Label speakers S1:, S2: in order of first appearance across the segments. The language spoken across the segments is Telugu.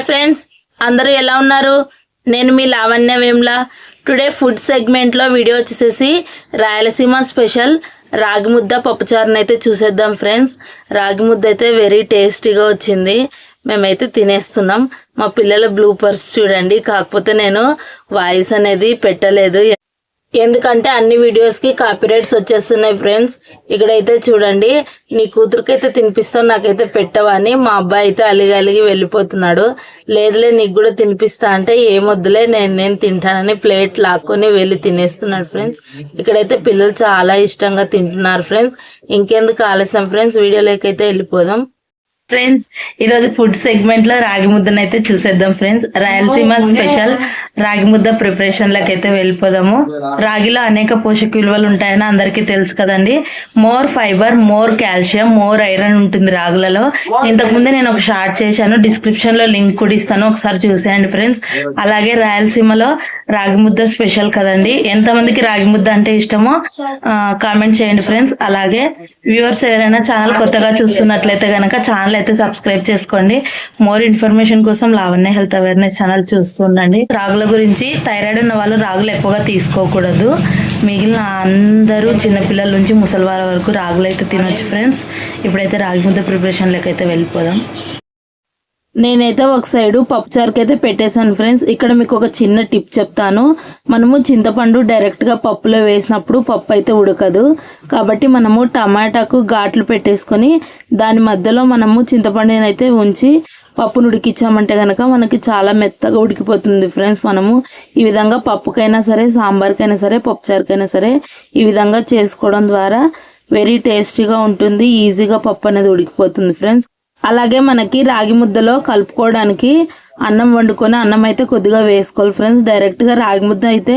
S1: హాయ్ ఫ్రెండ్స్ అందరూ ఎలా ఉన్నారు? నేను మీ లావణ్య వేమ్లా. టుడే ఫుడ్ సెగ్మెంట్లో వీడియో వచ్చేసేసి రాయలసీమ స్పెషల్ రాగి ముద్ద పప్పుచారుని అయితే చూసేద్దాం ఫ్రెండ్స్. రాగి ముద్ద అయితే వెరీ టేస్టీగా వచ్చింది. మేమైతే తినేస్తున్నాం. మా పిల్లల బ్లూపర్స్ చూడండి. కాకపోతే నేను వాయిస్ అనేది పెట్టలేదు. ఎందుకంటే అన్ని వీడియోస్కి కాపీరైట్స్ వచ్చేస్తున్నాయి ఫ్రెండ్స్ ఇక్కడైతే చూడండి నీ కూతురికైతే తినిపిస్తావు నాకైతే పెట్టవని మా అబ్బాయి అయితే అలిగి అలిగి వెళ్ళిపోతున్నాడు. లేదులే నీకు కూడా తినిపిస్తా అంటే ఏమొద్దులే నేను నేను తింటానని ప్లేట్ లాక్కొని వెళ్ళి తినేస్తున్నాడు ఫ్రెండ్స్ ఇక్కడైతే పిల్లలు చాలా ఇష్టంగా తింటున్నారు ఫ్రెండ్స్ ఇంకెందుకు ఆలస్యం ఫ్రెండ్స్ వీడియోలోకి అయితే వెళ్ళిపోదాం. ఫ్రెండ్స్ ఈరోజు ఫుడ్ సెగ్మెంట్లో రాగి ముద్దను అయితే చూసేద్దాం ఫ్రెండ్స్ రాయలసీమ స్పెషల్ రాగి ముద్ద ప్రిపరేషన్ లకి అయితే వెళ్ళిపోదాము. రాగిలో అనేక పోషక విలువలు ఉంటాయని అందరికీ తెలుసు కదండి. More fibre more calcium more iron ఉంటుంది రాగులలో. ఇంతకు ముందే నేను ఒక షార్ట్ చేశాను. డిస్క్రిప్షన్లో లింక్ కూడా ఇస్తాను. ఒకసారి చూసేయండి ఫ్రెండ్స్ అలాగే రాయలసీమలో రాగి ముద్ద స్పెషల్ కదండి. ఎంతమందికి రాగి ముద్ద అంటే ఇష్టమో కామెంట్ చేయండి ఫ్రెండ్స్ అలాగే వ్యూవర్స్ ఎవరైనా ఛానల్ కొత్తగా చూస్తున్నట్లయితే గనక ఛానల్ అయితే సబ్స్క్రైబ్ చేసుకోండి. మోర్ ఇన్ఫర్మేషన్ కోసం లావణ్య హెల్త్ అవేర్నెస్ ఛానల్ చూస్తూ ఉండండి రాగుల గురించి థైరాయిడ్ ఉన్న వాళ్ళు రాగులు ఎక్కువగా తీసుకోకూడదు. మిగిలిన అందరూ చిన్నపిల్లల నుంచి ముసలివారి వరకు రాగులు అయితే తినొచ్చు ఫ్రెండ్స్ ఇప్పుడైతే రాగి ముద్ద ప్రిపరేషన్లోకి అయితే వెళ్ళిపోదాం. నేనైతే ఒక సైడు పప్పుచారుకి అయితే పెట్టేశాను ఫ్రెండ్స్. ఇక్కడ మీకు ఒక చిన్న టిప్ చెప్తాను. మనము చింతపండు డైరెక్ట్గా పప్పులో వేసినప్పుడు పప్పు అయితే ఉడకదు. కాబట్టి మనము టమాటాకు ఘాట్లు పెట్టేసుకొని దాని మధ్యలో మనము చింతపండుని అయితే ఉంచి పప్పును ఉడికించామంటే కనుక మనకి చాలా మెత్తగా ఉడికిపోతుంది ఫ్రెండ్స్. మనము ఈ విధంగా పప్పుకైనా సరే సాంబార్కైనా సరే పప్పుచారుకైనా సరే ఈ విధంగా చేసుకోవడం ద్వారా వెరీ టేస్టీగా ఉంటుంది ఈజీగా పప్పు అనేది ఉడికిపోతుంది ఫ్రెండ్స్. అలాగే మనకి రాగి ముద్దలో కలుపుకోవడానికి అన్నం వండుకొని అన్నం అయితే కొద్దిగా వేసుకోవాలి ఫ్రెండ్స్. డైరెక్ట్గా రాగి ముద్ద అయితే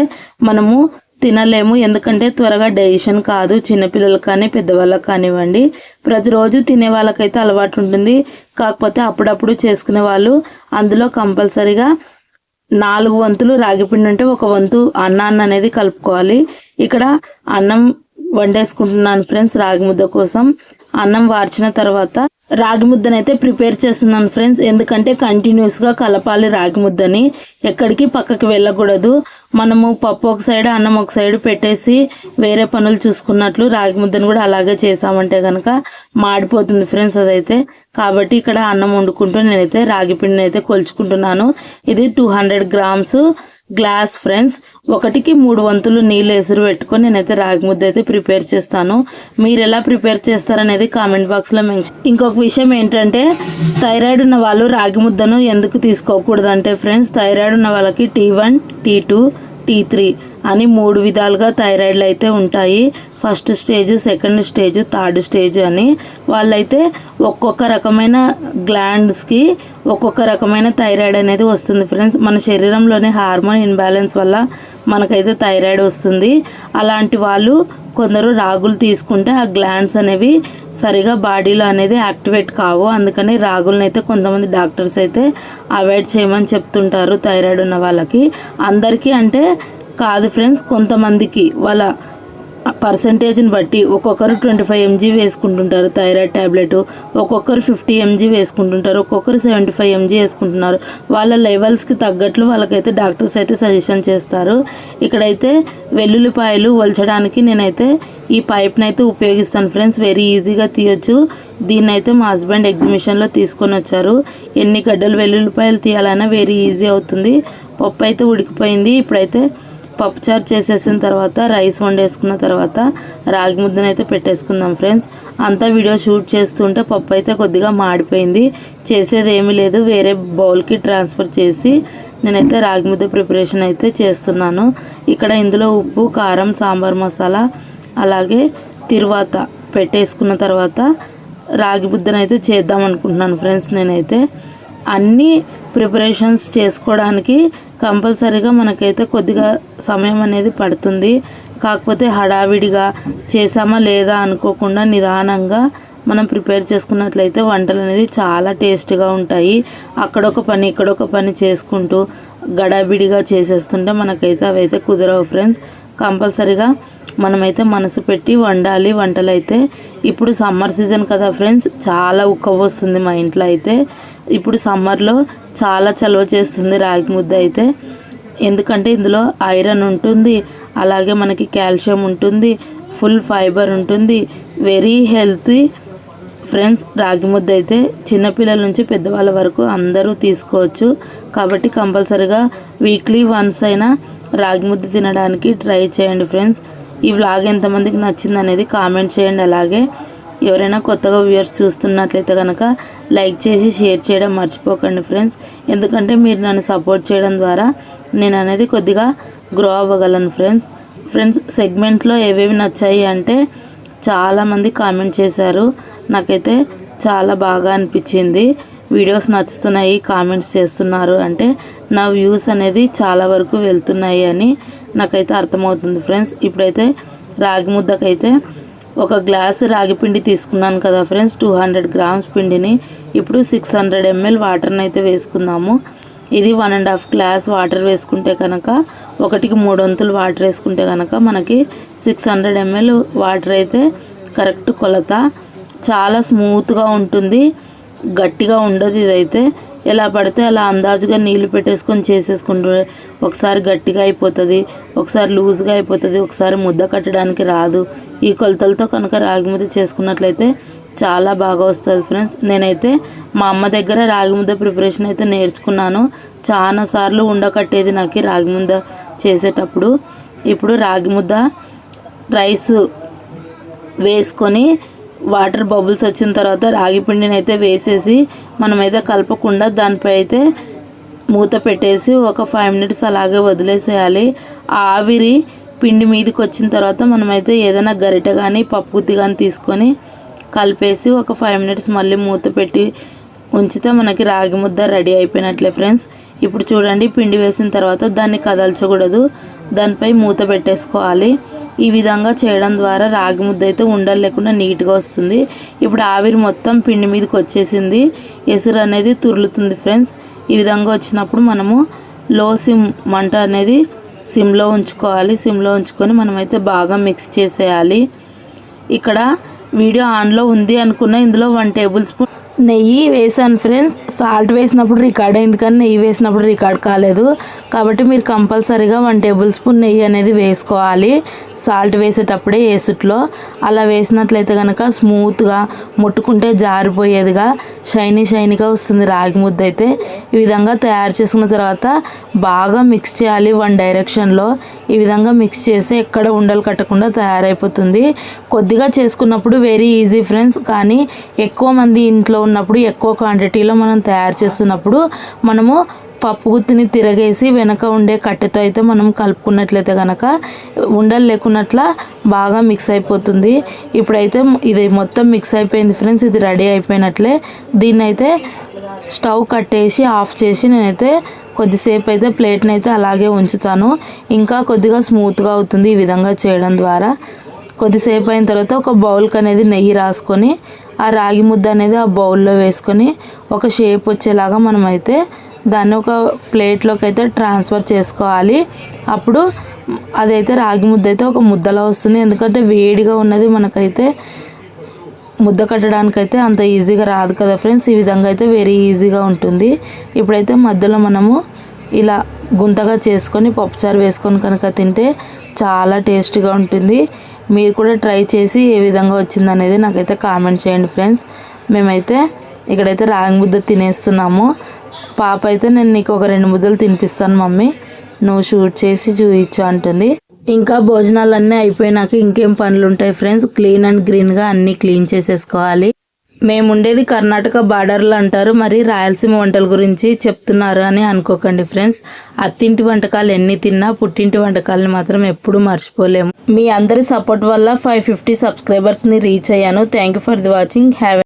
S1: మనము తినలేము. ఎందుకంటే త్వరగా డైజెషన్ కాదు. చిన్నపిల్లలకు కానీ పెద్దవాళ్ళకి కానివ్వండి. ప్రతిరోజు తినే వాళ్ళకైతే అలవాటు ఉంటుంది. కాకపోతే అప్పుడప్పుడు చేసుకునే వాళ్ళు అందులో కంపల్సరీగా నాలుగు వంతులు రాగిపిండి ఉంటే ఒక వంతు అన్నాన్ని అనేది కలుపుకోవాలి. ఇక్కడ అన్నం వండేసుకుంటున్నాను ఫ్రెండ్స్ రాగి ముద్ద కోసం. అన్నం వార్చిన తర్వాత రాగి ముద్దనైతే ప్రిపేర్ చేస్తున్నాను ఫ్రెండ్స్. ఎందుకంటే కంటిన్యూస్గా కలపాలి రాగి ముద్దని. ఎక్కడికి పక్కకి వెళ్ళకూడదు. మనము పప్పు ఒక సైడ్ అన్నం ఒక సైడ్ పెట్టేసి వేరే పనులు చూసుకున్నట్లు రాగి ముద్దని కూడా అలాగే చేసామంటే కనుక మాడిపోతుంది ఫ్రెండ్స్ అదైతే. కాబట్టి ఇక్కడ అన్నం వండుకుంటూ నేనైతే రాగి పిండిని అయితే కొలుచుకుంటున్నాను. ఇది two hundred grams glass friends ఒకటికి మూడు వంతులు నీళ్ళు ఎసురు పెట్టుకొని నేనైతే రాగి ముద్ద అయితే ప్రిపేర్ చేస్తాను. మీరు ఎలా ప్రిపేర్ చేస్తారనేది కామెంట్ బాక్స్లో మెన్షన్ ఇంకొక విషయం ఏంటంటే థైరాయిడ్ ఉన్న వాళ్ళు రాగి ముద్దను ఎందుకు తీసుకోకూడదు అంటే ఫ్రెండ్స్ థైరాయిడ్ ఉన్న వాళ్ళకి T one T two T three అని మూడు విధాలుగా థైరాయిడ్లు అయితే ఉంటాయి. First stage second stage third stage అని వాళ్ళైతే ఒక్కొక్క రకమైన గ్లాండ్స్కి ఒక్కొక్క రకమైన థైరాయిడ్ అనేది వస్తుంది ఫ్రెండ్స్. మన శరీరంలోని హార్మోన్ ఇన్బ్యాలెన్స్ వల్ల మనకైతే థైరాయిడ్ వస్తుంది. అలాంటి వాళ్ళు కొందరు రాగులు తీసుకుంటే ఆ గ్లాండ్స్ అనేవి సరిగా బాడీలో అనేది యాక్టివేట్ కావు. అందుకని రాగులను అయితే కొంతమంది డాక్టర్స్ అయితే అవాయిడ్ చేయమని చెప్తుంటారు థైరాయిడ్ ఉన్న వాళ్ళకి. అందరికీ అంటే కాదు ఫ్రెండ్స్ కొంతమందికి. వాళ్ళ పర్సంటేజ్ని బట్టి ఒక్కొక్కరు ట్వంటీ ఫైవ్ ఎంజీ వేసుకుంటుంటారు థైరాయిడ్ ట్యాబ్లెట్ ఒక్కొక్కరు ఫిఫ్టీ ఎంజీ వేసుకుంటుంటారు ఒక్కొక్కరు సెవెంటీ ఫైవ్ ఎంజీ వేసుకుంటున్నారు. వాళ్ళ లెవెల్స్కి తగ్గట్లు వాళ్ళకైతే డాక్టర్స్ అయితే సజెషన్ చేస్తారు. ఇక్కడైతే వెల్లుల్లిపాయలు వల్చడానికి నేనైతే ఈ పైప్ని అయితే ఉపయోగిస్తాను ఫ్రెండ్స్. వెరీ ఈజీగా తీయొచ్చు. దీన్ని అయితే మా హస్బెండ్ ఎగ్జిబిషన్లో తీసుకొని వచ్చారు. ఎన్ని గడ్డలు వెల్లుల్లిపాయలు తీయాలన్నా వెరీ ఈజీ అవుతుంది. పప్పు అయితే ఉడికిపోయింది. ఇప్పుడైతే పప్పుచారు చేసేసిన తర్వాత రైస్ వండేసుకున్న తర్వాత రాగి ముద్దను అయితే పెట్టేసుకుందాం ఫ్రెండ్స్. అంతా వీడియో షూట్ చేస్తుంటే పప్పు అయితే కొద్దిగా మాడిపోయింది. చేసేది ఏమీ లేదు వేరే బౌల్కి ట్రాన్స్ఫర్ చేసి నేనైతే రాగి ముద్ద ప్రిపరేషన్ అయితే చేస్తున్నాను. ఇక్కడ ఇందులో ఉప్పు కారం సాంబార్ మసాలా అలాగే తిరువాత పెట్టేసుకున్న తర్వాత రాగి ముద్దను అయితే చేద్దాం అనుకుంటున్నాను ఫ్రెండ్స్ నేనైతే. అన్నీ ప్రిపరేషన్స్ చేసుకోవడానికి కంపల్సరీగా మనకైతే కొద్దిగా సమయం అనేది పడుతుంది. కాకపోతే హడావిడిగా చేసామా లేదా అనుకోకుండా నిదానంగా మనం ప్రిపేర్ చేసుకున్నట్లయితే వంటలు అనేది చాలా టేస్ట్గా ఉంటాయి. అక్కడొక పని ఇక్కడొక పని చేసుకుంటూ గడాబిడిగా చేసేస్తుంటే మనకైతే అవైతే కుదరవు ఫ్రెండ్స్. కంపల్సరీగా మనమైతే మనసు పెట్టి వండాలి. వంటలు అయితే ఇప్పుడు సమ్మర్ సీజన్ కదా ఫ్రెండ్స్ చాలా ఉక్క వస్తుంది మా ఇంట్లో అయితే. ఇప్పుడు సమ్మర్లో చాలా చలువ చేస్తుంది రాగి ముద్ద అయితే. ఎందుకంటే ఇందులో ఐరన్ ఉంటుంది అలాగే మనకి కాల్షియం ఉంటుంది ఫుల్ ఫైబర్ ఉంటుంది. వెరీ హెల్తీ ఫ్రెండ్స్ రాగి ముద్ద అయితే చిన్నపిల్లల నుంచి పెద్దవాళ్ళ వరకు అందరూ తీసుకోవచ్చు. కాబట్టి కంపల్సరిగా వీక్లీ వన్స్ అయినా రాగి ముద్ద తినడానికి ట్రై చేయండి ఫ్రెండ్స్. ఈ వ్లాగ్ ఎంతమందికి నచ్చింది అనేది కామెంట్ చేయండి. అలాగే ఎవరైనా కొత్తగా వ్యూవర్స్ చూస్తున్నట్లయితే కనుక లైక్ చేసి షేర్ చేయడం మర్చిపోకండి ఫ్రెండ్స్ ఎందుకంటే మీరు నన్ను సపోర్ట్ చేయడం ద్వారా నేను అనేది కొద్దిగా గ్రో అవ్వగలను ఫ్రెండ్స్ ఫ్రెండ్స్ సెగ్మెంట్లో ఏవేవి నచ్చాయి అంటే చాలామంది కామెంట్ చేశారు. నాకైతే చాలా బాగా అనిపించింది. వీడియోస్ నచ్చుతున్నాయి కామెంట్స్ చేస్తున్నారు. అంటే నా వ్యూస్ అనేది చాలా వరకు వెళ్తున్నాయి అని నాకైతే అర్థమవుతుంది ఫ్రెండ్స్. ఇప్పుడైతే రాగి ముద్దకైతే ఒక గ్లాస్ రాగి పిండి తీసుకున్నాను కదా ఫ్రెండ్స్. టూ హండ్రెడ్ గ్రామ్స్ పిండిని. ఇప్పుడు సిక్స్ హండ్రెడ్ ఎంఎల్ వాటర్ని అయితే వేసుకుందాము. ఇది one and half glass water వేసుకుంటే కనుక ఒకటికి మూడు వంతులు వాటర్ వేసుకుంటే కనుక మనకి సిక్స్ హండ్రెడ్ ఎంఎల్ వాటర్ అయితే కరెక్ట్ కొలత. చాలా స్మూత్గా ఉంటుంది. గట్టిగా ఉండదు ఇదైతే. ఎలా పడితే అలా అందాజుగా నీళ్ళు పెట్టేసుకొని చేసేసుకుంటారు ఒకసారి గట్టిగా అయిపోతుంది ఒకసారి లూజ్గా అయిపోతుంది ఒకసారి ముద్ద కట్టడానికి రాదు. ఈ కొలతలతో కనుక రాగి ముద్ద చేసుకున్నట్లయితే చాలా బాగా వస్తుంది ఫ్రెండ్స్. నేనైతే మా అమ్మ దగ్గర రాగి ముద్ద ప్రిపరేషన్ అయితే నేర్చుకున్నాను. చాలా సార్లు ఉండకట్టేది నాకు రాగి ముద్ద చేసేటప్పుడు. ఇప్పుడు రాగి ముద్ద రైస్ వేసుకొని వాటర్ బబుల్స్ వచ్చిన తర్వాత రాగి పిండిని అయితే వేసేసి మనమైతే కలపకుండా దానిపై అయితే మూత పెట్టేసి ఒక ఫైవ్ మినిట్స్ అలాగే వదిలేసేయాలి. ఆవిరి పిండి మీదకి వచ్చిన తర్వాత మనమైతే ఏదైనా గరిటె కానీ పప్పుగుత్తి కానీ తీసుకొని కలిపేసి ఒక ఫైవ్ మినిట్స్ మళ్ళీ మూత పెట్టి ఉంచితే మనకి రాగి ముద్ద రెడీ అయిపోయినట్లే ఫ్రెండ్స్. ఇప్పుడు చూడండి పిండి వేసిన తర్వాత దాన్ని కదల్చకూడదు. దానిపై మూత పెట్టేసుకోవాలి. ఈ విధంగా చేయడం ద్వారా రాగి ముద్ద అయితే ఉండలు లేకుండా నీట్గా వస్తుంది. ఇప్పుడు ఆవిరి మొత్తం పిండి మీదకి వచ్చేసింది. ఎసురు అనేది తురులుతుంది ఫ్రెండ్స్. ఈ విధంగా వచ్చినప్పుడు మనము లో సిమ్ మంట అనేది సిమ్లో ఉంచుకోవాలి. సిమ్లో ఉంచుకొని మనమైతే బాగా మిక్స్ చేసేయాలి. ఇక్కడ వీడియో ఆన్లో ఉంది అనుకున్న ఇందులో వన్ టేబుల్ స్పూన్ నెయ్యి వేసాను ఫ్రెండ్స్. సాల్ట్ వేసినప్పుడు రికార్డ్ అయింది కానీ నెయ్యి వేసినప్పుడు రికార్డ్ కాలేదు. కాబట్టి మీరు కంపల్సరీగా వన్ టేబుల్ స్పూన్ నెయ్యి అనేది వేసుకోవాలి. సాల్ట్ వేసేటప్పుడే వేసుట్లో అలా వేసినట్లయితే కనుక స్మూత్గా ముట్టుకుంటే జారిపోయేదిగా. షైనీ షైనీగా వస్తుంది రాగి ముద్ద అయితే. ఈ విధంగా తయారు చేసుకున్న తర్వాత బాగా మిక్స్ చేయాలి వన్ డైరెక్షన్లో ఈ విధంగా మిక్స్ చేసి ఎక్కడ ఉండలు కట్టకుండా తయారైపోతుంది. కొద్దిగా చేసుకున్నప్పుడు వెరీ ఈజీ ఫ్రెండ్స్ కానీ ఎక్కువ మంది ఇంట్లో ఉన్నప్పుడు ఎక్కువ క్వాంటిటీలో మనం తయారు చేస్తున్నప్పుడు మనము పప్పు గుత్తిని తిరగేసి వెనక ఉండే కట్టెతో అయితే మనం కలుపుకున్నట్లయితే కనుక ఉండలు లేకున్నట్ల బాగా మిక్స్ అయిపోతుంది. ఇప్పుడైతే ఇది మొత్తం మిక్స్ అయిపోయింది ఫ్రెండ్స్. ఇది రెడీ అయిపోయినట్లే. దీన్ని అయితే స్టవ్ కట్టేసి ఆఫ్ చేసి నేనైతే కొద్దిసేపు అయితే ప్లేట్ని అయితే అలాగే ఉంచుతాను. ఇంకా కొద్దిగా స్మూత్గా అవుతుంది ఈ విధంగా చేయడం ద్వారా. కొద్దిసేపు అయిన తర్వాత ఒక బౌల్కి అనేది నెయ్యి రాసుకొని ఆ రాగి ముద్ద అనేది ఆ బౌల్లో వేసుకొని ఒక షేప్ వచ్చేలాగా మనమైతే దాన్ని ఒక ప్లేట్లోకి అయితే ట్రాన్స్ఫర్ చేసుకోవాలి. అప్పుడు అదైతే రాగి ముద్ద అయితే ఒక ముద్దలా వస్తుంది. ఎందుకంటే వేడిగా ఉన్నది మనకైతే ముద్ద కట్టడానికైతే అంత ఈజీగా రాదు కదా ఫ్రెండ్స్ ఈ విధంగా అయితే వెరీ ఈజీగా ఉంటుంది. ఇప్పుడైతే మధ్యలో మనము ఇలా గుంతగా చేసుకొని పప్పుచారు వేసుకొని కనుక తింటే చాలా టేస్టీగా ఉంటుంది. మీరు కూడా ట్రై చేసి ఏ విధంగా వచ్చిందనేది నాకైతే కామెంట్ చేయండి ఫ్రెండ్స్ మేమైతే ఇక్కడైతే రాగి ముద్ద తినేస్తున్నాము. పాప అయితే నేను నీకు ఒక రెండు ముద్దలు తినిపిస్తాను మమ్మీ. నువ్వు షూట్ చేసి చూపించు అంటుంది. ఇంకా భోజనాలు అన్నీ అయిపోయినాక ఇంకేం పనులు ఉంటాయి ఫ్రెండ్స్? క్లీన్ అండ్ గ్రీన్గా అన్నీ క్లీన్ చేసేసుకోవాలి. మేము ఉండేది కర్ణాటక బార్డర్లు అంటారు. మరి రాయలసీమ వంటల గురించి చెప్తున్నారు అని అనుకోకండి ఫ్రెండ్స్. అత్తింటి వంటకాలు ఎన్ని తిన్నా పుట్టింటి వంటకాలని మాత్రం ఎప్పుడూ మర్చిపోలేము. మీ అందరి సపోర్ట్ వల్ల ఫైవ్ ఫిఫ్టీ సబ్స్క్రైబర్స్ని రీచ్ అయ్యాను. Thank you for the watching. Have